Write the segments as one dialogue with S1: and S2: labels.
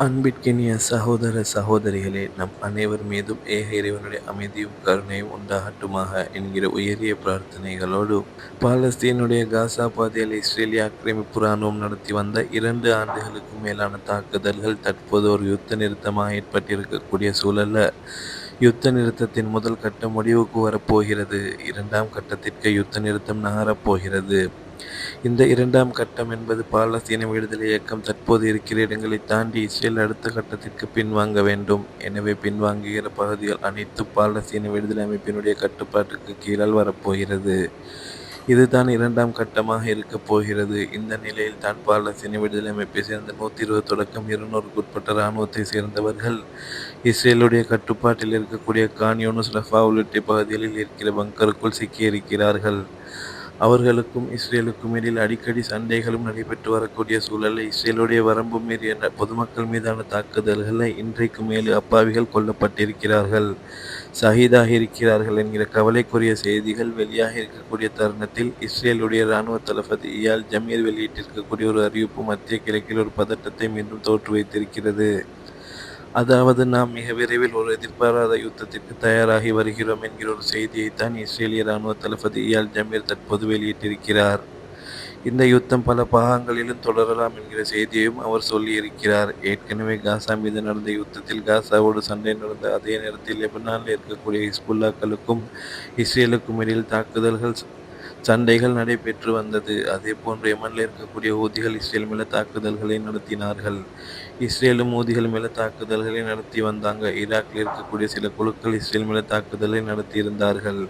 S1: அன்பிற்கினிய சகோதர சகோதரிகளே நம் அனைவர் மீதும் ஏக இறைவனுடைய அமைதியும் கருணையும் உண்டாகட்டுமாக என்கிற உயரிய பிரார்த்தனைகளோடு பாலஸ்தீனுடைய காசா பாதையில் இஸ்ரேலிய ஆக்கிரமிப்பு ராணுவம் நடத்தி வந்த இரண்டு ஆண்டுகளுக்கும் மேலான தாக்குதல்கள் தற்போது ஒரு யுத்த நிறுத்தமாக ஏற்பட்டிருக்கக்கூடிய சூழல்ல யுத்த நிறுத்தத்தின் முதல் கட்டம் முடிவுக்கு வரப்போகிறது. இரண்டாம் கட்டத்திற்கு யுத்த நிறுத்தம் நகரப்போகிறது. இந்த இரண்டாம் கட்டம் என்பது பாலஸ்தீன விடுதலை இயக்கம் தற்போது இருக்கிற இடங்களை தாண்டி இஸ்ரேல் அடுத்த கட்டத்திற்கு பின்வாங்க வேண்டும். எனவே பின்வாங்குகிற பகுதிகள் அனைத்து பாலஸ்தீன விடுதலை அமைப்பினுடைய கட்டுப்பாட்டுக்கு கீழால் வரப்போகிறது. இதுதான் இரண்டாம் கட்டமாக இருக்கப் போகிறது. இந்த நிலையில் தான் பாலஸ்தீன விடுதலை அமைப்பை சேர்ந்த நூற்றி இருபது தொடக்கம் இருநூறுக்கு உட்பட்ட இராணுவத்தை சேர்ந்தவர்கள் இஸ்ரேலுடைய கட்டுப்பாட்டில் இருக்கக்கூடிய கான்யூனஸ் ரஃபா உள்ளிட்ட பகுதிகளில் இருக்கிற பங்கருக்குள் சிக்கியிருக்கிறார்கள். அவர்களுக்கும் இஸ்ரேலுக்கும் இடையில் அடிக்கடி சண்டைகளும் நடைபெற்று வரக்கூடிய சூழலில் இஸ்ரேலுடைய வரம்பு மீறிய பொதுமக்கள் மீதான தாக்குதல்களை இன்றைக்கும் மேலும் அப்பாவிகள் கொல்லப்பட்டிருக்கிறார்கள். சகிதாக இருக்கிறார்கள் என்கிற கவலைக்குரிய செய்திகள் வெளியாக இருக்கக்கூடிய தருணத்தில் இஸ்ரேலுடைய இராணுவ தளபதி இயால் ஜமீர் வெளியிட்டிருக்கக்கூடிய ஒரு அறிவிப்பு மத்திய கிழக்கில் ஒரு பதட்டத்தை மீண்டும் தோற்று வைத்திருக்கிறது அதாவது நாம் மிக விரைவில் ஒரு எதிர்பாராத யுத்தத்திற்கு தயாராகி வருகிறோம் என்கிற ஒரு செய்தியைத்தான் இஸ்ரேலிய இராணுவ தளபதி இயால் ஜமீர் தற்போது வெளியிட்டிருக்கிறார். இந்த யுத்தம் பல பாகங்களிலும் தொடரலாம் என்கிற செய்தியையும் அவர் சொல்லியிருக்கிறார். ஏற்கனவே காசா மீது நடந்த யுத்தத்தில் காசாவோடு சண்டை நடந்த அதே நேரத்தில் லெபனானில் இருக்கக்கூடிய ஹிஸ்புல்லாக்களுக்கும் இஸ்ரேலுக்கும் இடையில் தாக்குதல்கள் சண்டைகள் நடைபெற்று வந்தது. அதே போன்று எமனில் இருக்கக்கூடிய ஊதிகள் இஸ்ரேல் மேல தாக்குதல்களை நடத்தினார்கள். இஸ்ரேலும் ஊதிகள் மேல தாக்குதல்களை நடத்தி வந்தாங்க. ஈராக்கில் இருக்கக்கூடிய சில குழுக்கள் இஸ்ரேல் மேல தாக்குதலை நடத்தியிருந்தார்கள்.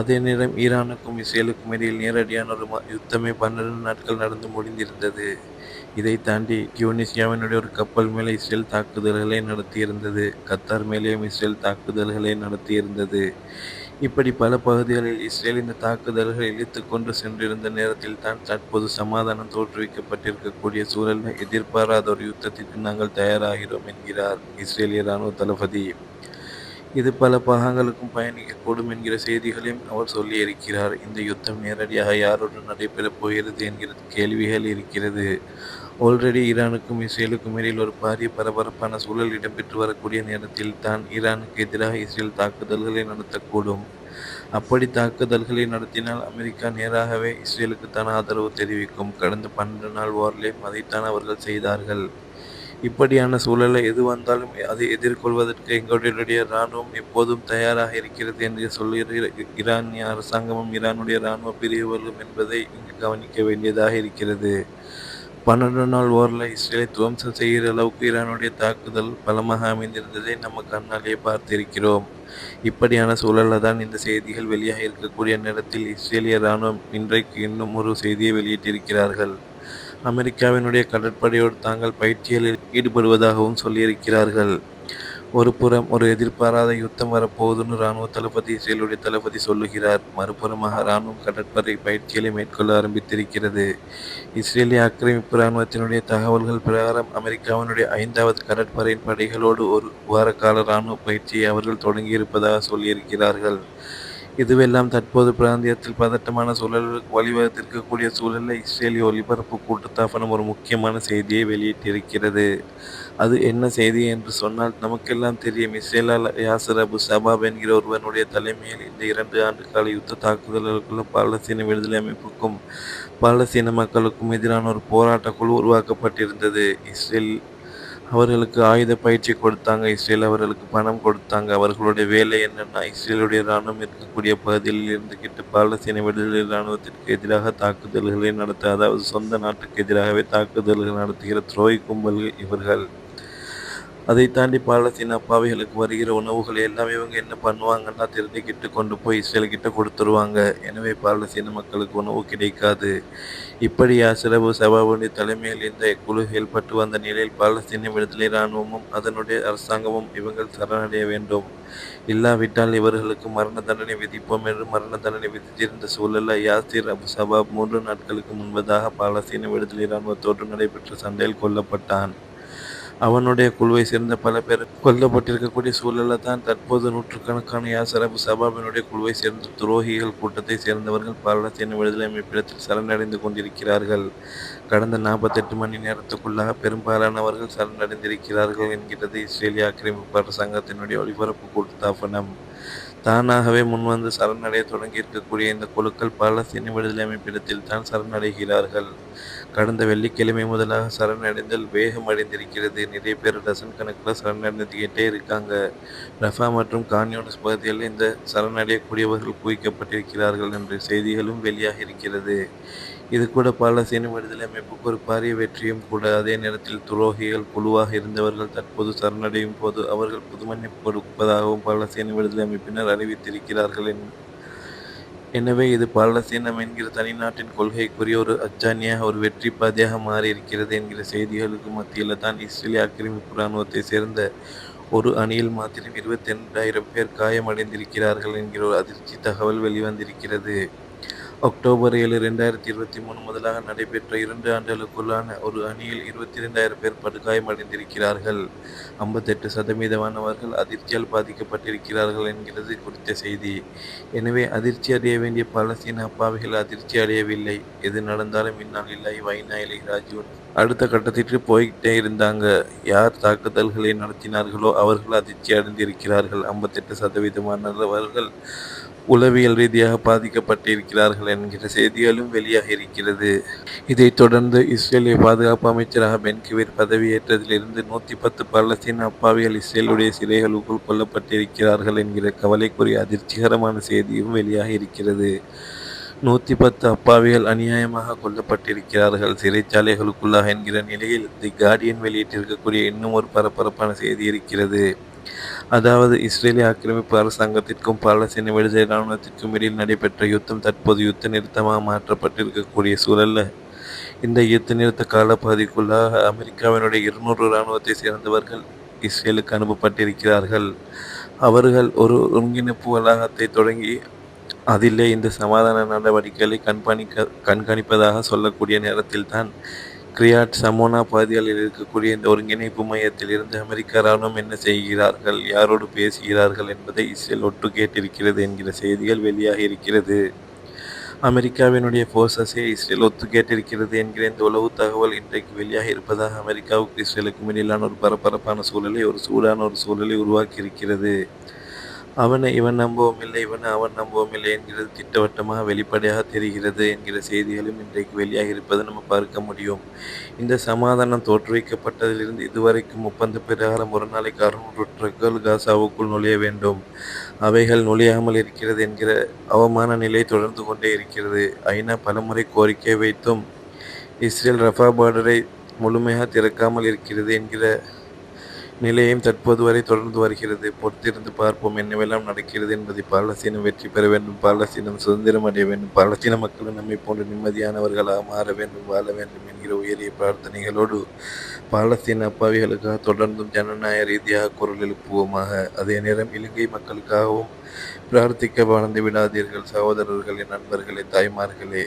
S1: அதே நேரம் ஈரானுக்கும் இஸ்ரேலுக்கும் இடையில் நேரடியான ஒரு யுத்தமே பன்னிரண்டு நாட்கள் நடந்து முடிந்திருந்தது. இதை தாண்டி கியூனிசியாவினுடைய ஒரு கப்பல் மேலே இஸ்ரேல் தாக்குதல்களை நடத்தியிருந்தது. கத்தார் மேலேயும் இஸ்ரேல் தாக்குதல்களை நடத்தியிருந்தது. இப்படி பல பகுதிகளில் இஸ்ரேல் இந்த தாக்குதல்களை இழுத்து கொண்டு சென்றிருந்த நேரத்தில் தான் தற்போது சமாதானம் தோற்றுவிக்கப்பட்டிருக்கக்கூடிய சூழலில் எதிர்பாராத ஒரு யுத்தத்திற்கு நாங்கள் தயாராகிறோம் என்கிறார் இஸ்ரேலிய இராணுவ தளபதி. இது பல பாகங்களுக்கும் பயணிக்கக்கூடும் என்கிற செய்திகளையும் அவர் சொல்லியிருக்கிறார். இந்த யுத்தம் நேரடியாக யாருடன் நடைபெறப் போகிறது என்கிற கேள்விகள் இருக்கிறது. ஆல்ரெடி ஈரானுக்கும் இஸ்ரேலுக்கும் இடையில் ஒரு பாரிய பரபரப்பான சூழல் இடம்பெற்று வரக்கூடிய நேரத்தில் தான் ஈரானுக்கு எதிராக இஸ்ரேல் தாக்குதல்களை நடத்தக்கூடும். அப்படி தாக்குதல்களை நடத்தினால் அமெரிக்கா நேராகவே இஸ்ரேலுக்கு தான் ஆதரவு தெரிவிக்கும். கடந்த பன்னெண்டு நாள் வாரிலேயும் அதைத்தான் அவர்கள் செய்தார்கள். இப்படியான சூழலை எது வந்தாலும் அதை எதிர்கொள்வதற்கு எங்களுடைய இராணுவம் எப்போதும் தயாராக இருக்கிறது என்று சொல்லுகிற ஈரானிய அரசாங்கமும் ஈரானுடைய இராணுவ பிரிவுகளும் என்பதை இங்கு கவனிக்க வேண்டியதாக இருக்கிறது. பன்னெண்டு நாள் ஓரில் இஸ்ரேலை துவம்சம் செய்கிற அளவுக்கு ஈரானுடைய தாக்குதல் பலமாக அமைந்திருந்ததை நம்ம கண்ணாலேயே பார்த்திருக்கிறோம். இப்படியான சூழலில் தான் இந்த செய்திகள் வெளியாக இருக்கக்கூடிய நேரத்தில் இஸ்ரேலிய இராணுவம் இன்றைக்கு இன்னும் ஒரு செய்தியை வெளியிட்டிருக்கிறார்கள். அமெரிக்காவினுடைய கடற்படையோடு தாங்கள் பயிற்சிகளில் ஈடுபடுவதாகவும் சொல்லியிருக்கிறார்கள். ஒரு புறம் ஒரு எதிர்பாராத யுத்தம் வரப்போகுதுன்னு இராணுவ தளபதி இஸ்ரேலுடைய தளபதி சொல்லுகிறார். மறுபுறமாக இராணுவம் கடற்படை பயிற்சிகளை மேற்கொள்ள ஆரம்பித்திருக்கிறது. இஸ்ரேலிய ஆக்கிரமிப்பு இராணுவத்தினுடைய தகவல்கள் பிரகாரம் அமெரிக்காவினுடைய ஐந்தாவது கடற்படையின் படைகளோடு ஒரு வார கால இராணுவ பயிற்சியை அவர்கள் தொடங்கியிருப்பதாக சொல்லியிருக்கிறார்கள். இதுவெல்லாம் தற்போது பிராந்தியத்தில் பதட்டமான சூழலுக்கு வழிவகுத்திருக்கக்கூடிய சூழலில் இஸ்ரேலிய ஒலிபரப்பு கூட்டுத்தாபனம் ஒரு முக்கியமான செய்தியை வெளியிட்டிருக்கிறது. அது என்ன செய்தி என்று சொன்னால் நமக்கெல்லாம் தெரியும் இஸ்ரேலால் யாசர் அபு சபாப் என்கிற ஒருவனுடைய தலைமையில் இந்த இரண்டு ஆண்டு கால யுத்த தாக்குதல்களுக்குள்ள பாலஸ்தீன விடுதலை அமைப்புக்கும் பாலஸ்தீன மக்களுக்கும் எதிரான ஒரு போராட்ட குழு உருவாக்கப்பட்டிருந்தது. இஸ்ரேல் அவர்களுக்கு ஆயுத பயிற்சி கொடுத்தாங்க இஸ்ரேல் அவர்களுக்கு பணம் கொடுத்தாங்க. அவர்களுடைய வேலை என்னென்னா இஸ்ரேலுடைய இராணுவம் இருக்கக்கூடிய பகுதியில் இருந்துகிட்டு பாலஸ்தீன விடுதலை இராணுவத்திற்கு எதிராக தாக்குதல்களை நடத்த அதாவது சொந்த நாட்டுக்கு எதிராகவே தாக்குதல்கள் நடத்துகிற துரோய் கும்பல்கள் இவர்கள். அதை தாண்டி பாலஸ்தீன அப்பாவிகளுக்கு வருகிற உணவுகள் எல்லாம் இவங்க என்ன பண்ணுவாங்கன்னா திருடிக்கிட்டு கொண்டு போய் இஸ்ரேல்கிட்ட கொடுத்துருவாங்க. எனவே பாலஸ்தீன மக்களுக்கு உணவு கிடைக்காது. இப்படி யாசிரபு சபாபுடைய தலைமையில் இந்த குழு செயல்பட்டு வந்த நிலையில் பாலஸ்தீன விடுதலை இராணுவமும் அதனுடைய அரசாங்கமும் இவங்கள் சரணடைய வேண்டும். இல்லாவிட்டால் இவர்களுக்கு மரண தண்டனை விதிப்போம் என்று மரண தண்டனை விதித்திருந்த சூழலில் யாசிர் அபு சபாப் மூன்று நாட்களுக்கு முன்பதாக பாலஸ்தீன விடுதலை இராணுவத்தோடு நடைபெற்ற சண்டையில் கொல்லப்பட்டான். அவனுடைய குழுவை சேர்ந்த பல பேர் கொல்லப்பட்டிருக்கக்கூடிய சூழலில் தான் தற்போது நூற்றுக்கணக்கான யாசரபு சபாபினுடைய குழுவை சேர்ந்த துரோகிகள் கூட்டத்தை சேர்ந்தவர்கள் பாலஸ்தீன விடுதலை அமைப்பிடத்தில் சரணடைந்து கொண்டிருக்கிறார்கள். கடந்த நாற்பத்தெட்டு மணி நேரத்துக்குள்ளாக பெரும்பாலானவர்கள் சரணடைந்திருக்கிறார்கள் என்கிறது இஸ்ரேலிய ஆக்கிரமிப்பு அரசாங்கத்தினுடைய ஒலிபரப்பு கூட்டுத்தாபனம். தானாகவே முன்வந்து சரணடையத் தொடங்கியிருக்கக்கூடிய இந்த குழுக்கள் பாலஸ்தீன விடுதலை அமைப்பிடத்தில் தான் சரணடைகிறார்கள். கடந்த வெள்ளிக்கிழமை முதலாக சரணடைதல் வேகமடைந்திருக்கிறது. நிறைய பேர் டசன் கணக்கில் சரணடைந்துகிட்டே இருக்காங்க. ரஃபா மற்றும் கான் பகுதியில் இந்த சரணடையக்கூடியவர்கள் குவிக்கப்பட்டிருக்கிறார்கள் என்ற செய்திகளும் வெளியாகியிருக்கிறது. இது கூட பாலஸ்தீன விடுதலை அமைப்புக்கு ஒரு பாரிய வெற்றியும் கூட. அதே நேரத்தில் துரோகிகள் குழுவாக இருந்தவர்கள் தற்போது சரணடையும் போது அவர்கள் புதுமன்னிப்பு கொடுப்பதாகவும் பாலஸ்தீன விடுதலை அமைப்பினர் அறிவித்திருக்கிறார்கள். எனவே இது பாலசீனம் என்கிற தனிநாட்டின் கொள்கைக்குரிய ஒரு அச்சாணியாக ஒரு வெற்றி பாதையாக மாறியிருக்கிறது என்கிற செய்திகளுக்கு மத்தியில் தான் இஸ்ரேலிய ஆக்கிரமிப்பு இராணுவத்தை சேர்ந்த ஒரு அணியில் மாத்திரம் இருபத்திரண்டாயிரம் பேர் காயமடைந்திருக்கிறார்கள் என்கிற ஒரு அதிர்ச்சி தகவல் வெளிவந்திருக்கிறது. அக்டோபர் ஏழு, ரெண்டாயிரத்தி இருபத்தி மூணு முதலாக நடைபெற்ற இரண்டு ஆண்டுகளுக்குள்ளான ஒரு அணியில் இருபத்தி இரண்டாயிரம் பேர் படுகாயமடைந்திருக்கிறார்கள். ஐம்பத்தெட்டு சதவீதமானவர்கள் அதிர்ச்சியால் பாதிக்கப்பட்டிருக்கிறார்கள் என்கிறது குறித்த செய்தி. எனவே அதிர்ச்சி அடைய வேண்டிய பாலஸ்தீன அப்பாவிகள் அதிர்ச்சி அடையவில்லை. எது நடந்தாலும் இன்னா இல்லை வ இன்னா அடுத்த கட்டத்திற்கு போய்கிட்டே இருந்தாங்க. யார் தாக்குதல்களை நடத்தினார்களோ அவர்கள் அதிர்ச்சி அடைந்திருக்கிறார்கள். ஐம்பத்தெட்டு சதவீதமானவர்கள் உளவியல் ரீதியாக பாதிக்கப்பட்டிருக்கிறார்கள் என்கிற செய்திகளும் வெளியாகியிருக்கிறது. இதைத் தொடர்ந்து இஸ்ரேலிய பாதுகாப்பு அமைச்சராக பென்கிவிர் பதவியேற்றதிலிருந்து நூத்தி பத்து பாலஸ்தீன அப்பாவிகள் இஸ்ரேலுடைய சிறைகளுக்குள் கொல்லப்பட்டிருக்கிறார்கள் என்கிற கவலைக்குரிய அதிர்ச்சிகரமான செய்தியும் வெளியாக இருக்கிறது நூத்தி பத்து அப்பாவிகள் அநியாயமாக கொல்லப்பட்டிருக்கிறார்கள் சிறைச்சாலைகளுக்குள்ளாக என்கிற நிலையில் தி கார்டியன் வெளியிட்டிருக்கக்கூடிய இன்னும் ஒரு பரபரப்பான செய்தி இருக்கிறது. அதாவது இஸ்ரேலிய ஆக்கிரமிப்பு அரசாங்கத்திற்கும் பாலஸ்தீன விடுதலை இராணுவத்திற்கும் இடையில் நடைபெற்ற யுத்தம் தற்போது யுத்த நிறுத்தமாக மாற்றப்பட்டிருக்கக்கூடிய சூழல்ல இந்த யுத்த நிறுத்த காலப்பகுதிக்குள்ளாக அமெரிக்காவினுடைய இருநூறு இராணுவத்தை சேர்ந்தவர்கள் இஸ்ரேலுக்கு அனுப்பப்பட்டிருக்கிறார்கள். அவர்கள் ஒரு ஒருங்கிணைப்பு வளாகத்தை தொடங்கி அதிலே இந்த சமாதான நடவடிக்கைகளை கண்காணிக்க கண்காணிப்பதாக சொல்லக்கூடிய நேரத்தில் தான் கிரியாட் சமோனா பகுதிகளில் இருக்கக்கூடிய இந்த ஒருங்கிணைப்பு மையத்தில் இருந்து அமெரிக்க இராணுவம் என்ன செய்கிறார்கள், யாரோடு பேசுகிறார்கள் என்பதை இஸ்ரேல் ஒட்டு கேட்டிருக்கிறது என்கிற செய்திகள் வெளியாகியிருக்கிறது. அமெரிக்காவினுடைய போர்ஸஸை இஸ்ரேல் ஒத்து கேட்டிருக்கிறது என்கிற இந்த உளவு தகவல் இன்றைக்கு வெளியாக இருப்பதாக அமெரிக்காவுக்கு இஸ்ரேலுக்கும் இடையிலான ஒரு பரபரப்பான சூழலை ஒரு சூடான ஒரு சூழலை உருவாக்கியிருக்கிறது. அவனை இவன் நம்பவும் இல்லை இவனை அவன் நம்பவும் இல்லை என்கிறது திட்டவட்டமாக வெளிப்படையாக தெரிகிறது என்கிற செய்திகளும் இன்றைக்கு வெளியாக இருப்பதை நம்ம பார்க்க முடியும். இந்த சமாதானம் தோற்றுவிக்கப்பட்டதிலிருந்து இதுவரைக்கும் ஒப்பந்த பிரகாரம் ஒரு நாளைக்கு அறுநூறு ட்ரக்குகள் காசாவுக்குள் நுழைய வேண்டும். அவைகள் நுழையாமல் இருக்கிறது என்கிற அவமான நிலை தொடர்ந்து கொண்டே இருக்கிறது. ஐநா பலமுறை கோரிக்கை வைத்தும் இஸ்ரேல் ரஃபா பார்டரை முழுமையாக திறக்காமல் இருக்கிறது என்கிற நிலையும் தற்போது வரை தொடர்ந்து வருகிறது. பொறுத்திருந்து பார்ப்போம் என்னவெல்லாம் நடக்கிறது என்பதை. பாலஸ்தீனம் வெற்றி பெற வேண்டும் பாலஸ்தீனம் சுதந்திரம் அடைய வேண்டும் பாலஸ்தீன மக்களும் நம்மை போன்ற நிம்மதியானவர்களாக மாற வேண்டும் வாழ வேண்டும் என்கிற உயரிய பிரார்த்தனைகளோடு பாலஸ்தீன அப்பாவிகளுக்காக தொடர்ந்தும் ஜனநாயக ரீதியாக குரல் எழுப்புவோமாக. அதே நேரம் இலங்கை மக்களுக்காகவும் பிரார்த்திக்க வாழ்ந்து விடாதீர்கள் சகோதரர்களே நண்பர்களே தாய்மார்களே.